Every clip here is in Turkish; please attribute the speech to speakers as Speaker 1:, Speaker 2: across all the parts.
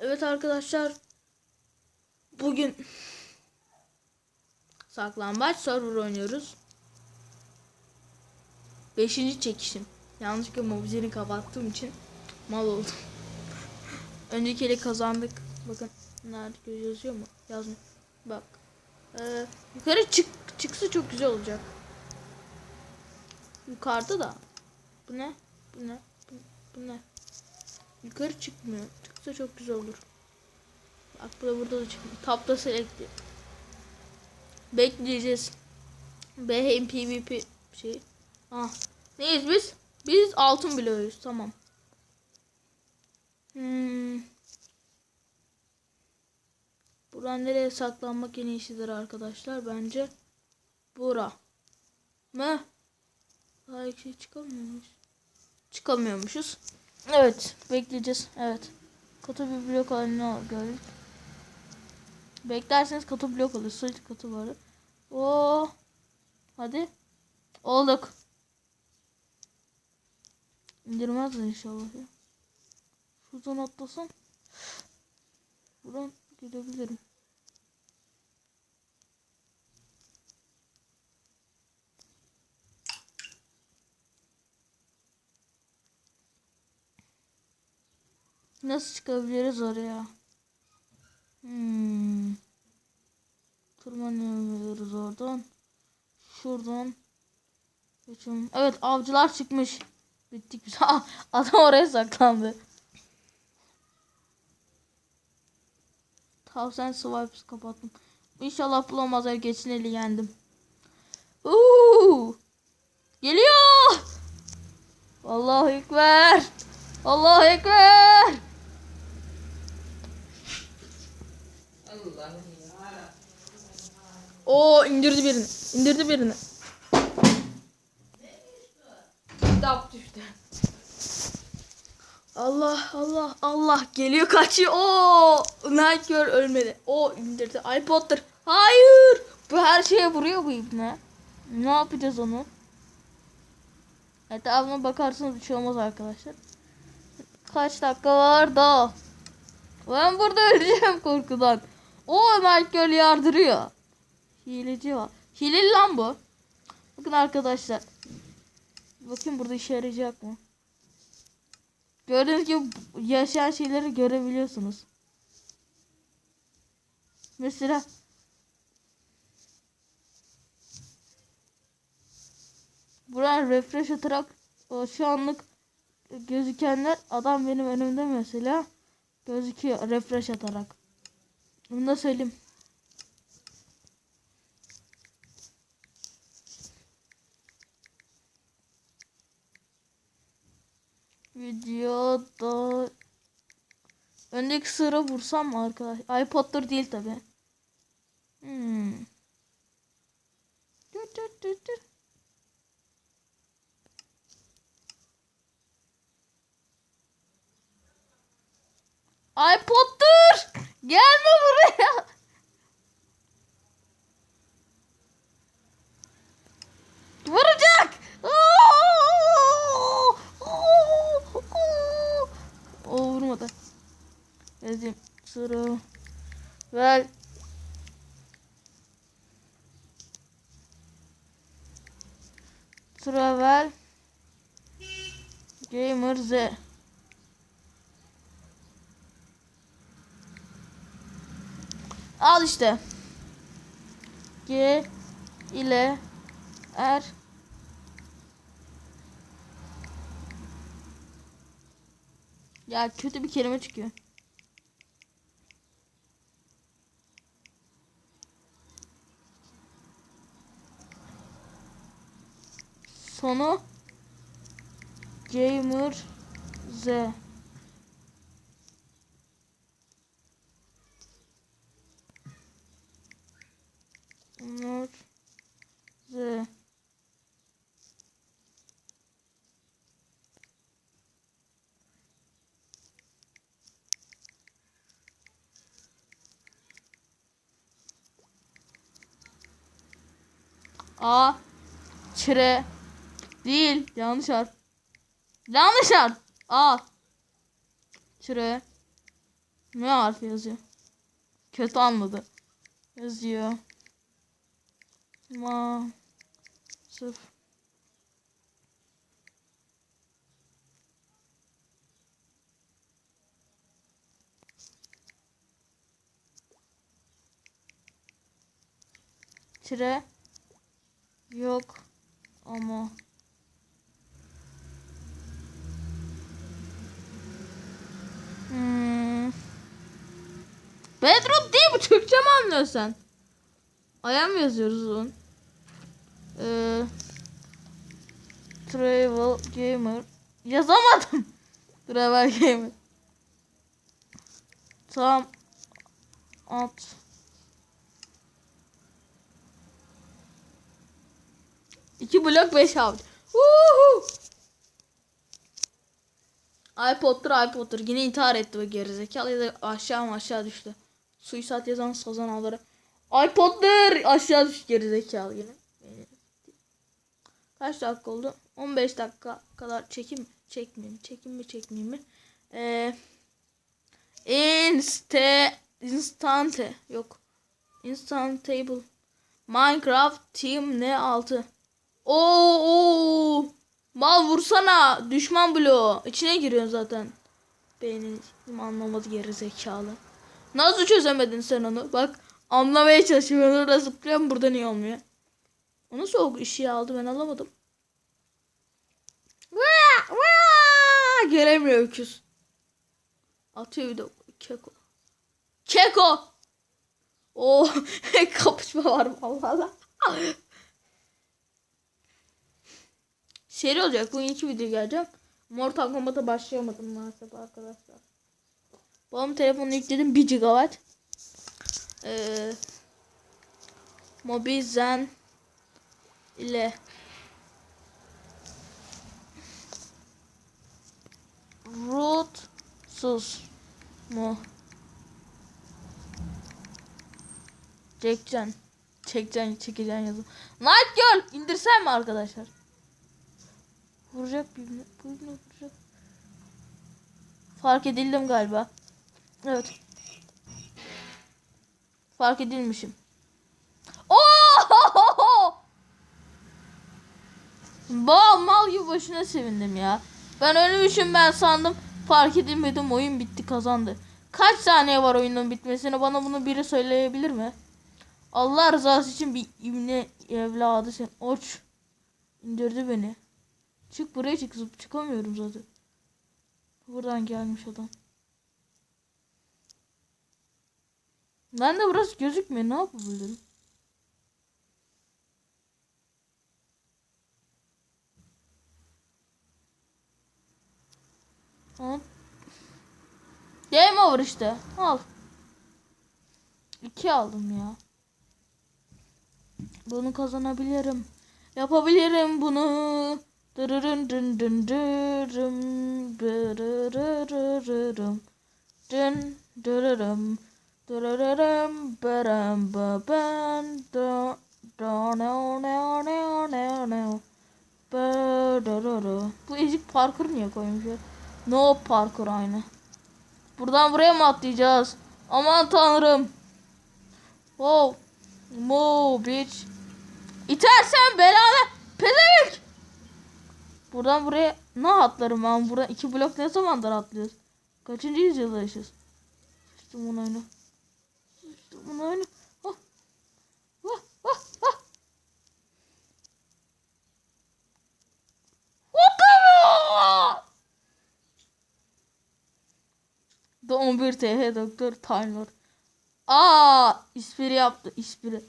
Speaker 1: Evet arkadaşlar. Bugün saklambaç server oynuyoruz. Beşinci çekişim. Yanlışlıkla mobizini kapattığım için mal oldum. Önceki ele kazandık. Bakın nerede yazıyor mu? Yazma. Bak. Ee, yukarı çık çıksa çok güzel olacak. Yukarıda da. Bu ne? Bu ne? Bu, bu ne? Yukarı çıkmıyor. Çıksa çok güzel olur. Bak bu da burada da çıkmıyor. Tapta select. Bekleyeceğiz. BHM PvP şey. Ah. Neyiz biz? Biz altın bloğuyuz. Tamam. Hmm. Buradan nereye saklanmak en iyisidir arkadaşlar? Bence bura. Mı? Daha şey çıkamıyormuş. Çıkamıyormuşuz. Evet. Bekleyeceğiz. Evet. Katı bir blok halini gördük. Beklerseniz katı blok olur. Sırt katı var. Oo. Hadi. Olduk. İndirmez inşallah ya. Şuradan atlasam. Buradan gidebilirim. Nasıl çıkabiliriz oraya? Hmm. Tırmanıyoruz oradan. Şuradan. Geçin. Evet avcılar çıkmış. Bittik biz. Aa, Adam oraya saklandı. Tavsen swipes kapattım. İnşallah bulamaz ev geçin eli yendim. Uuu. Geliyor. Allahu Ekber. Allahu Ekber. O indirdi birini. İndirdi birini. Kitap düştü. Allah Allah Allah geliyor kaçıyor. Oo Nightgirl ölmedi. O indirdi. Ay Potter. Hayır. Bu her şeye vuruyor bu ibne. Ne yapacağız onu? Etrafına bakarsanız bir şey olmaz arkadaşlar. Kaç dakika var da? Ben burada öleceğim korkudan. O Nightgirl yardırıyor. Hileci var. Hileli lan bu. Bakın arkadaşlar. Bakın burada işe yarayacak mı? Gördüğünüz gibi yaşayan şeyleri görebiliyorsunuz. Mesela Buradan refresh atarak şu anlık gözükenler adam benim önümde mesela gözüküyor refresh atarak. Bunu da söyleyeyim. Videoda öndeki sıra vursam mı arkadaş? iPod'dur değil tabi. Hmm. Dur dur dur dur. iPod'dur. Gelme buraya. Vuracak. O vurmadı. Yazayım. Sıra. Ver. Sıra ver. Z. Al işte. G ile R Ya kötü bir kelime çıkıyor. Sonu Gamer Z. Gamer Z. A Çire değil yanlış harf. Yanlış harf. A Çire Ne harfi yazıyor? Kötü anladı. Yazıyor. Ma. Sırf. Tire. Yok. Ama Hmm. Bedrock değil bu Türkçe mi anlıyorsun sen? Aya mı yazıyoruz onun? Ee, Travel Gamer Yazamadım. Travel Gamer Tam at İki blok beş avuç. Woohoo! iPod'dur iPod'dur. Yine intihar etti bu gerizekalı ya da aşağı mı aşağı düştü. Suisat yazan sazan ağları. iPod'dur aşağı düştü gerizekalı yine. Kaç dakika oldu? 15 dakika kadar çekim çekmeyeyim. Çekim mi çekmeyeyim mi? Ee, inste instante yok. Instantable. Minecraft Team ne 6. Oo, oo. Mal vursana. Düşman bloğu. İçine giriyorsun zaten. Benim anlamadı geri zekalı. Nasıl çözemedin sen onu? Bak anlamaya çalışıyorum. Ben orada zıplıyorum. Burada niye olmuyor? O nasıl o işi aldı ben alamadım. Göremiyor öküz. Atıyor bir de keko. Keko. Oo kapışma var vallahi. Seri olacak. Bugün iki video geleceğim. Mortal Kombat'a başlayamadım maalesef arkadaşlar. Babam telefonu yükledim 1 GB. Ee, Mobizen ile Rootsuz mu? Çekeceksin. Çekeceksin, çekeceksin yazın. Night Girl indirsem mi arkadaşlar? Vuracak birini. Birini vuracak. Fark edildim galiba. Evet. Fark edilmişim. Oo! Bal mal gibi başına sevindim ya. Ben ölmüşüm ben sandım. Fark edilmedim oyun bitti kazandı. Kaç saniye var oyunun bitmesine bana bunu biri söyleyebilir mi? Allah rızası için bir ibne evladı sen. Oç. indirdi beni. Çık buraya çık zıp çıkamıyorum zaten. Buradan gelmiş adam. Ben de burası gözükmüyor. Ne yapabilirim? Al. Game over işte. Al. İki aldım ya. Bunu kazanabilirim. Yapabilirim bunu. Dırırın dın dın dırım. Dırırırırırım. Dın dırırım. Dırırırım. Baram baban. Da da no no no no no. Bu ezik parkur niye koymuş ya? No parkur aynı. Buradan buraya mı atlayacağız? Aman tanrım. Wow. Mo bitch. İtersen belanı. Pezevenk. Buradan buraya ne atlarım ben? Buradan iki blok ne zamandır atlıyoruz? Kaçıncı yüzyılda yaşıyoruz? Sıçtım bunu oyunu. Sıçtım bunu oyunu. Oh. Oh, oh, oh. Da 11 TH Doktor Timer. Aa, ispiri yaptı, ispiri.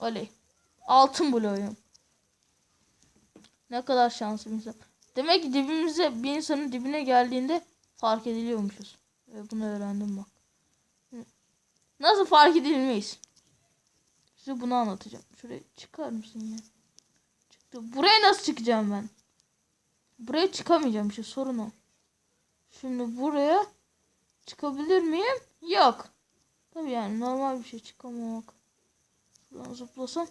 Speaker 1: Oley. Altın bloğuyum. Ne kadar insan. Demek ki dibimize bir insanın dibine geldiğinde fark ediliyormuşuz. Ve bunu öğrendim bak. Nasıl fark edilmeyiz? Size bunu anlatacağım. Şuraya çıkar mısın ya? Çıktı. Buraya nasıl çıkacağım ben? Buraya çıkamayacağım işte sorun o. Şimdi buraya çıkabilir miyim? Yok. Tabii yani normal bir şey çıkamamak. Buradan zıplasam.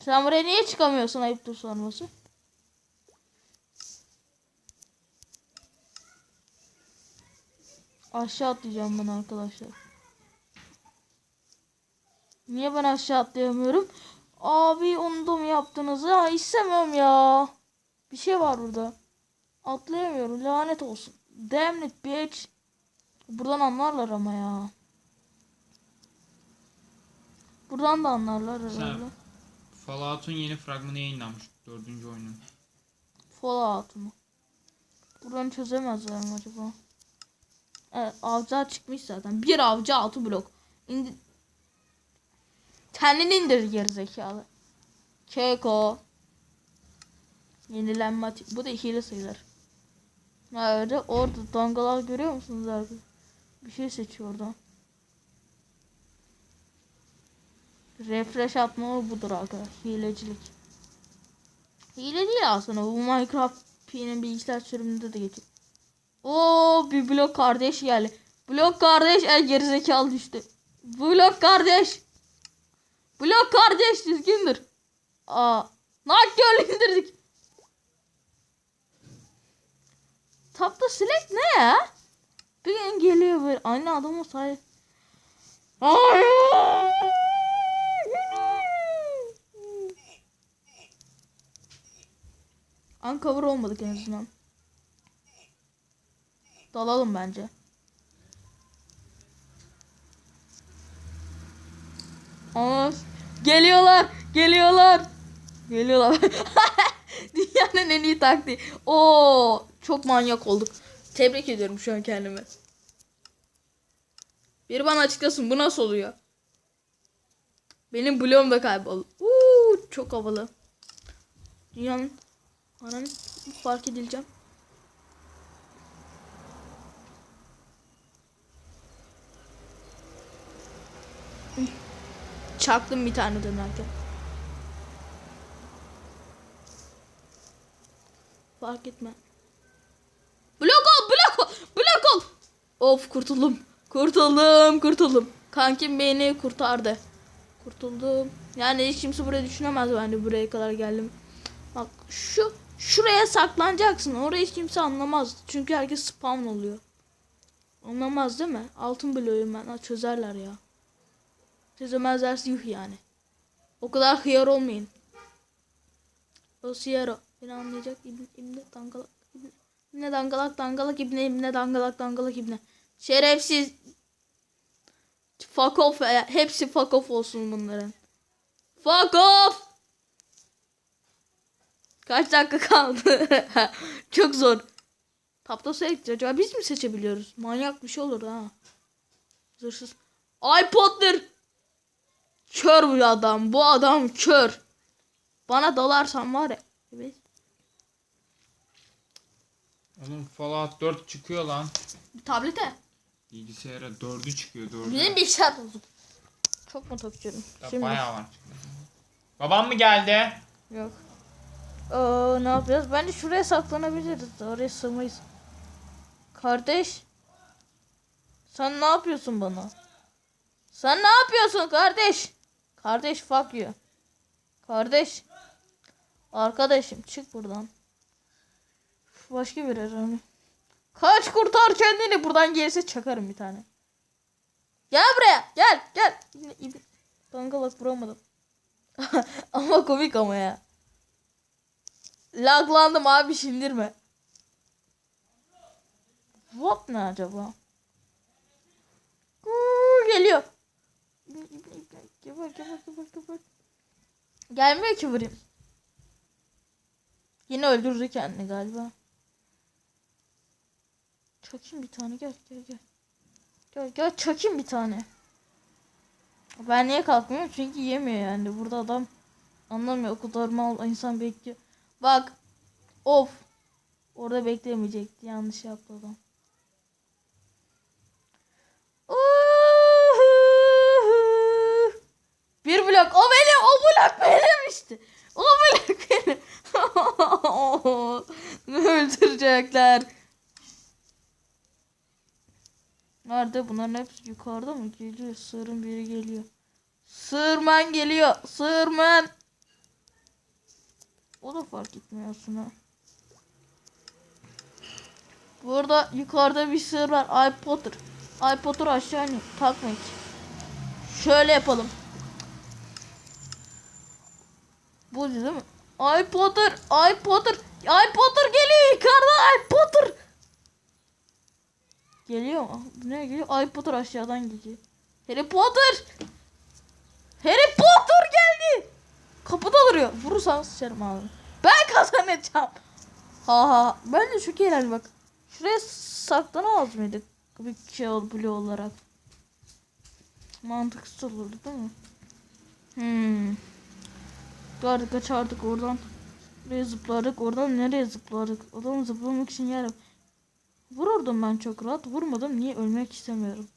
Speaker 1: Sen buraya niye çıkamıyorsun ayıptır sorması? Aşağı atlayacağım ben arkadaşlar. Niye ben aşağı atlayamıyorum? Abi onu da mı yaptınız? Ya istemem ya. Bir şey var burada. Atlayamıyorum lanet olsun. Damn it bitch. Buradan anlarlar ama ya. Buradan da anlarlar herhalde.
Speaker 2: Fallout'un yeni fragmanı yayınlanmış. Dördüncü oyunun.
Speaker 1: Fallout mu? Buradan çözemezler acaba? Evet avcı çıkmış zaten. Bir avcı altı blok. İndi... Kendini indir gerizekalı. Keko. Yenilenme Bu da hile sayılır. Nerede? Orada dangalar görüyor musunuz arkadaşlar? Bir şey seçiyor oradan. Refresh atma budur arkadaşlar. Hilecilik. Hile değil aslında. Bu Minecraft P'nin bilgisayar sürümünde de geçiyor. Oo bir blok kardeş geldi. Blok kardeş el gerizekalı düştü. Blok kardeş. Blok kardeş düzgündür. Aa. Nakkörlü indirdik. Tapta sinek ne ya? Bir geliyor böyle. Aynı adam o say. Uncover olmadık en azından. Dalalım bence. Aa, geliyorlar, geliyorlar. Geliyorlar. Dünyanın en iyi taktiği. Oo, çok manyak olduk. Tebrik ediyorum şu an kendimi. Biri bana açıklasın bu nasıl oluyor? Benim bloğum da kayboldu. Uuu, çok havalı. Dünyanın ananı fark edileceğim. Çaktım bir tane dönerken. Fark etme. Blok ol, blok ol, blok ol. Of kurtuldum. Kurtuldum, kurtuldum. Kankim beni kurtardı. Kurtuldum. Yani hiç kimse buraya düşünemez ben de buraya kadar geldim. Bak şu şuraya saklanacaksın. Orayı hiç kimse anlamaz. Çünkü herkes spawn oluyor. Anlamaz değil mi? Altın bloğuyum ben. Ha, çözerler ya. Çözemezlerse yuh yani. O kadar hıyar olmayın. O siyaro. Beni anlayacak İbn, İbni dangalak. İbni, İbni dangalak dangalak İbni İbni dangalak dangalak İbni. Şerefsiz. Fuck off. Hepsi fuck off olsun bunların. Fuck off. Kaç dakika kaldı? Çok zor. Tapta select acaba biz mi seçebiliyoruz? Manyak bir şey olur ha. Zırsız. Ay Potter. Kör bu adam. Bu adam kör. Bana dalarsan var ya. Evet.
Speaker 2: Oğlum Fallout 4 çıkıyor lan.
Speaker 1: Tablete.
Speaker 2: Bilgisayara 4'ü çıkıyor 4'ü.
Speaker 1: Benim bilgisayar bozuk. Çok mu takıyorum? Şimdi.
Speaker 2: Bayağı var. Babam mı geldi?
Speaker 1: Yok. Aa, ne yapacağız? Bence şuraya saklanabiliriz. Oraya sığmayız. Kardeş. Sen ne yapıyorsun bana? Sen ne yapıyorsun kardeş? Kardeş fuck you. Kardeş. Arkadaşım çık buradan. Başka bir arama. Kaç kurtar kendini. Buradan gelirse çakarım bir tane. Gel buraya. Gel gel. Dangalak vuramadım. ama komik ama ya. Laglandım abi sindirme. What ne acaba? Uuu, geliyor. Geber geber geber geber. Gelmiyor ki vurayım. Yine öldürdü kendini galiba. Çakayım bir tane gel gel gel. Gel gel çakayım bir tane. Ben niye kalkmıyorum? Çünkü yemiyor yani. Burada adam anlamıyor. O kadar mal insan bekliyor. Bak. Of. Orada beklemeyecekti. Yanlış. Uhuhu. Bir blok. O benim. O blok benim işte. O blok benim. Öldürecekler. Nerede? Bunların hepsi yukarıda mı? Geliyor. Sığırın biri geliyor. Sığırman geliyor. Sığırman. O da fark etmiyor aslında. Bu arada yukarıda bir sır var. iPotter. iPotter aşağı inin. Takmak. Şöyle yapalım. Bu değil mi? iPotter. iPotter. iPotter geliyor yukarıda. iPotter. Geliyor mu? Bu ne geliyor? iPotter aşağıdan geliyor. Harry Potter. Harry Potter geldi. Kapıda duruyor. Vurursam sıçarım abi. Ben kazanacağım. Ha ha. Ben de şu eğlenceli bak. Şuraya saklanamaz mıydık? Bir şey blue olarak. Mantıksız olurdu değil mi? Hmm. Gardı kaçardık oradan. Buraya zıplardık. Oradan nereye zıplardık? Oradan zıplamak için yer. Vururdum ben çok rahat. Vurmadım. Niye ölmek istemiyorum.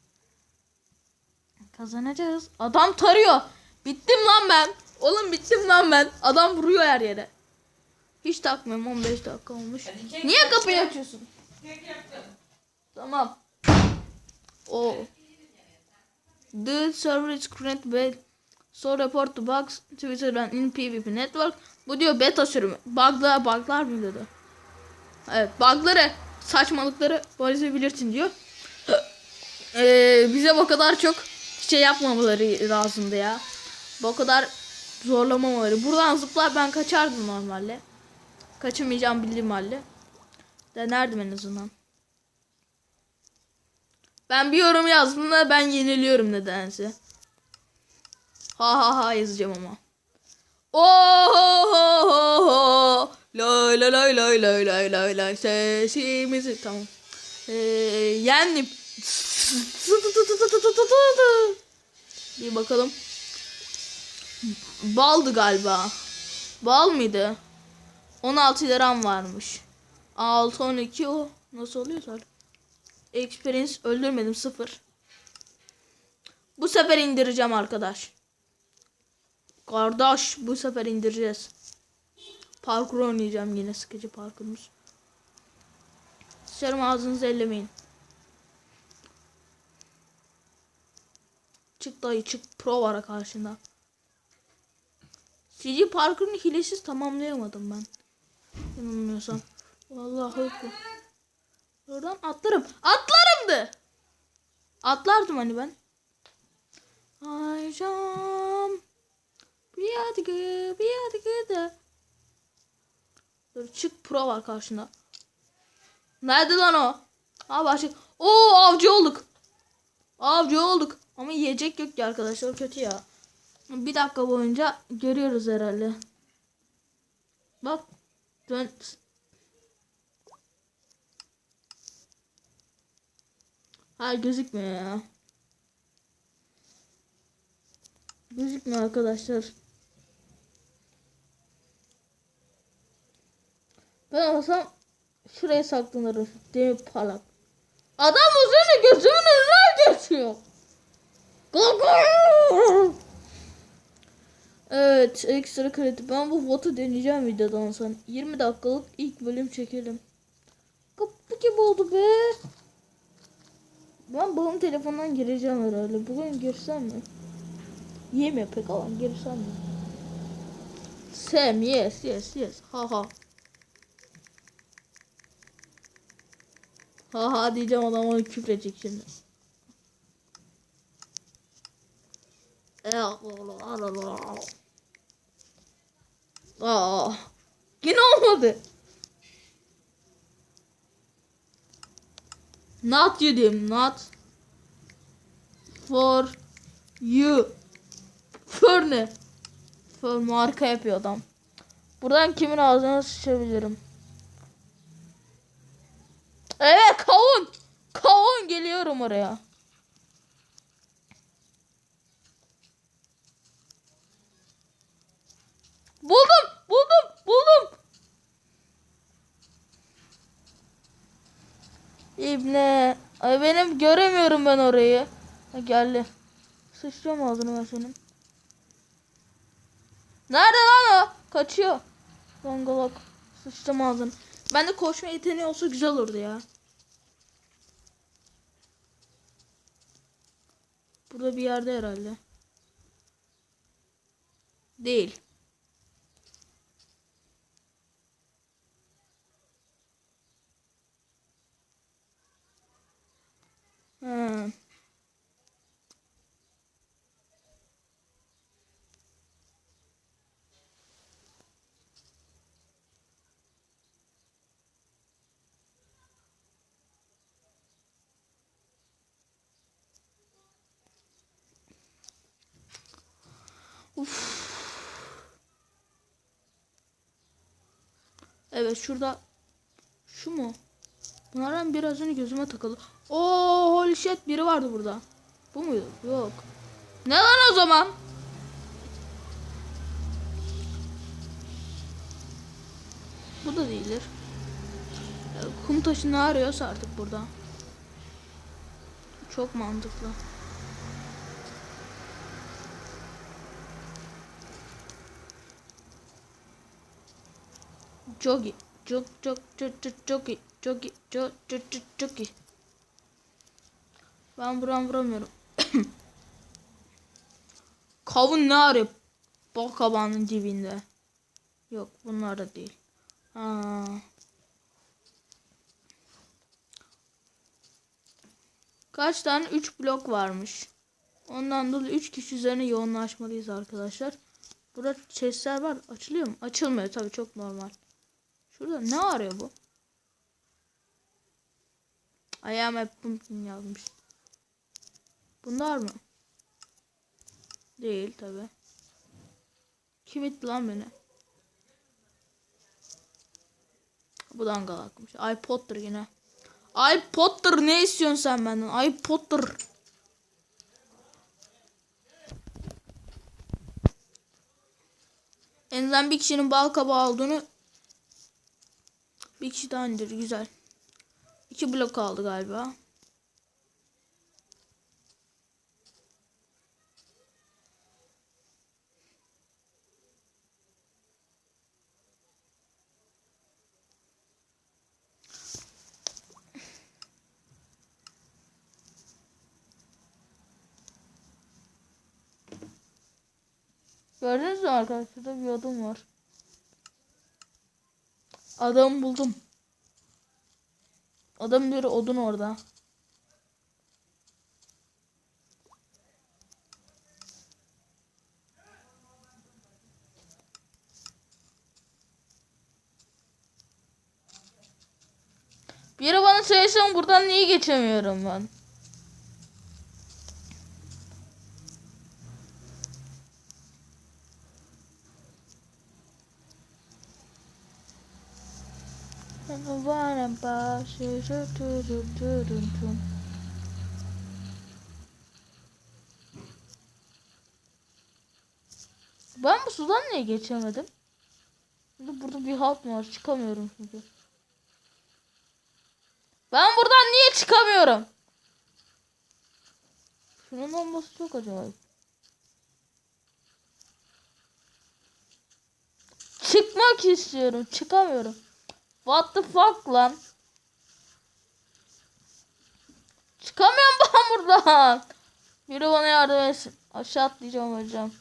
Speaker 1: Kazanacağız. Adam tarıyor. Bittim lan ben. Oğlum bittim lan ben. Adam vuruyor her yere. Hiç takmıyorum 15 dakika olmuş. Niye kapıyı açıyorsun? Tamam. O. The server is current bad. So report the bugs Twitter'dan in PvP network. Bu diyor beta sürümü. Bug'lar, bug'lar mı dedi? Evet, bug'ları, saçmalıkları bilirsin diyor. Ee, bize bu kadar çok şey yapmamaları lazımdı ya. Bu kadar zorlamamaları. Buradan zıplar ben kaçardım normalde. Kaçamayacağım bildiğim halde. Denerdim en azından. Ben bir yorum yazdım da ben yeniliyorum nedense. Ha ha ha yazacağım ama. Ohohoho. Lay lay lay lay lay lay lay lay sesimizi tamam. Ee, yendim. Bir bakalım. Baldı galiba. Bal mıydı? 16 liram varmış. 6 12 o nasıl oluyor Experience öldürmedim sıfır. Bu sefer indireceğim arkadaş. Kardeş bu sefer indireceğiz. Parkur oynayacağım yine sıkıcı parkurumuz. Sıçarım ağzınızı ellemeyin. Çık dayı çık pro var karşında. CG parkurunu hilesiz tamamlayamadım ben. Yanılmıyorsam. Vallahi bu. Oradan atlarım. Atlarımdı. Atlardım hani ben. Ayşam. Bir adıgı, bir adıgı da. Dur çık pro var karşında. Nerede lan o? Ha başlık. Oo avcı olduk. Avcı olduk. Ama yiyecek yok ki arkadaşlar kötü ya. Bir dakika boyunca görüyoruz herhalde. Bak. Dön. Hayır gözükmüyor ya. Gözükmüyor arkadaşlar. Ben olsam şuraya saklanırım. Demir parlak. Adam üzerine gözümün önüne geçiyor. Evet ekstra kredi. Ben bu votu deneyeceğim videodan sonra. 20 dakikalık ilk bölüm çekelim. Kapı gibi oldu be. Ben babam telefondan gireceğim herhalde. Bugün girsem mi? Yemiyor pek alan girsem mi? Sam yes yes yes. Ha ha. Ha ha diyeceğim adam onu küfredecek şimdi. Aa, yine olmadı. Not diyeyim. Not for you. For ne? For marka yapıyor adam. Buradan kimin ağzına sıçabilirim? Evet kavun. Kavun geliyorum oraya. Buldum, buldum, buldum. İbne. Ay benim göremiyorum ben orayı. Ha, geldi. Sıçrıyorum ağzını ben senin. Nerede lan o? Kaçıyor. Longalok. Sıçtım ağzını. Ben de koşma yeteneği olsa güzel olurdu ya. Burada bir yerde herhalde. Değil. Evet şurada şu mu? Bunlardan biraz önce gözüme takıldı. Oo holy shit biri vardı burada. Bu muydu? Yok. Ne lan o zaman? Bu da değildir. Kum taşı ne arıyorsa artık burada. Çok mantıklı. Çok iyi. Çok çok çok çok çok iyi. Çok iyi. Çok çok çok çok iyi. Ben buram vuramıyorum. Kavun ne arıyor? Bal kabağının dibinde. Yok bunlar da değil. Ha. Kaç tane? 3 blok varmış. Ondan dolayı 3 kişi üzerine yoğunlaşmalıyız arkadaşlar. Burada chestler var. Açılıyor mu? Açılmıyor tabii çok normal. Şurada ne arıyor bu? I am a pumpkin yazmış. Bunlar mı? Değil tabi. Kim itti lan beni? Bu dangalakmış. Ay Potter yine. Ay Potter ne istiyorsun sen benden? Ay Potter. En azından bir kişinin bal kabağı olduğunu bir kişi daha indir. Güzel. İki blok kaldı galiba. Gördünüz mü arkadaşlar? Bir adam var. Adam buldum. Adam bir odun orada. Biri bana söylesin buradan niye geçemiyorum ben? Ben bu sudan niye geçemedim? Şimdi burada bir halt var. Çıkamıyorum çünkü. Ben buradan niye çıkamıyorum? Şunun olması çok acayip. Çıkmak istiyorum. Çıkamıyorum. What the fuck lan? Çıkamıyorum ben buradan. Biri bana yardım etsin. Aşağı atlayacağım öleceğim.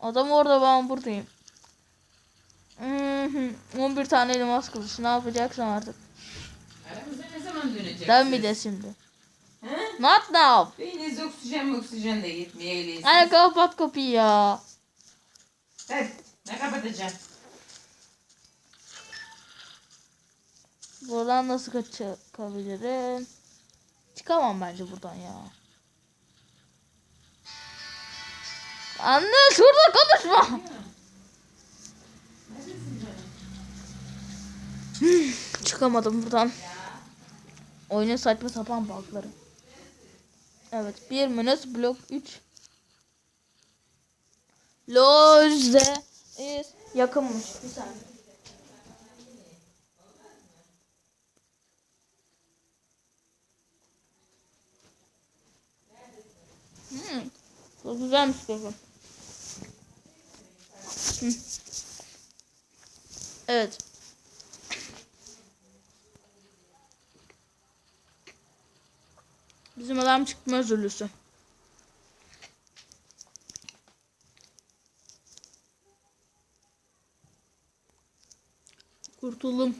Speaker 1: Adam orada ben buradayım. Mhm, 11 tane elmas kılıç. Ne yapacaksam artık.
Speaker 3: Aramıza ne zaman dönecek?
Speaker 1: Dön bir de şimdi.
Speaker 3: He?
Speaker 1: Not now.
Speaker 3: Beyiniz oksijen oksijen de gitmeyelim.
Speaker 1: Hadi kapat kapıyı ya.
Speaker 3: Evet. Ne kapatacağım?
Speaker 1: Buradan nasıl çıkabilirim? Çıkamam bence buradan ya. Anne şurada konuşma. Çıkamadım buradan. Oyunun saçma sapan bug'ları. Evet. 1 minut blok 3. Lojde is yakınmış. Bir saniye. Hmm. Güzelmiş. Hı. Evet. Bizim adam çıkma özürlüsü. Kurtuldum.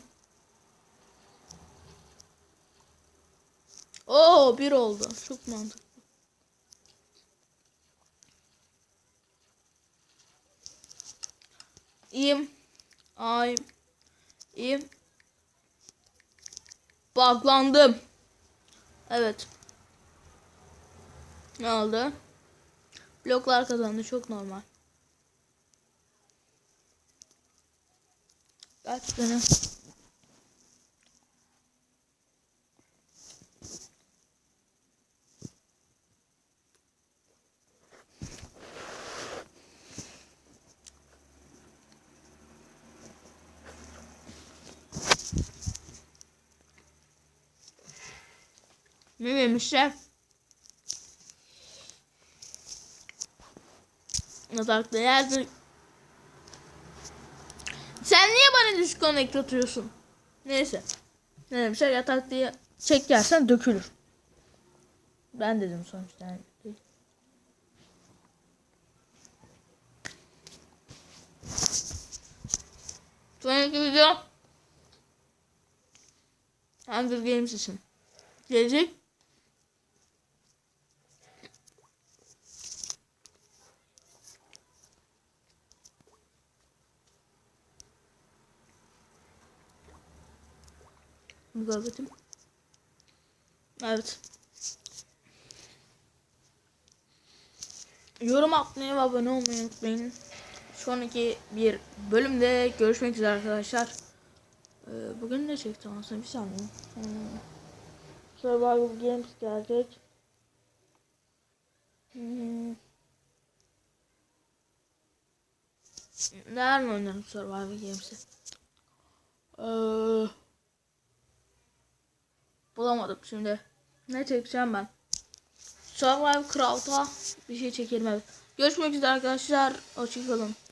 Speaker 1: Oo bir oldu. Çok mantıklı. im ay im Bağlandım. Evet. Ne oldu? Bloklar kazandı. Çok normal. Kaç tane? Ne yemişler? Yatakta. Sen niye bana disconnect atıyorsun? Neyse. Ne demişler yatak diye çek yersen dökülür. Ben dedim sonuçta. Yani. Sonraki video Hunger Games için gelecek. Muhabbetim. Evet. Yorum atmayı ve abone olmayı unutmayın. Sonraki bir bölümde görüşmek üzere arkadaşlar. Ee, bugün ne çektim aslında bir saniye. Hmm. Survival Games gelecek. Hmm. Nerede oynarım Survival Games'i? Ee, bulamadım şimdi. Ne çekeceğim ben? Survival Crowd'a bir şey çekelim. Görüşmek üzere arkadaşlar. Hoşçakalın.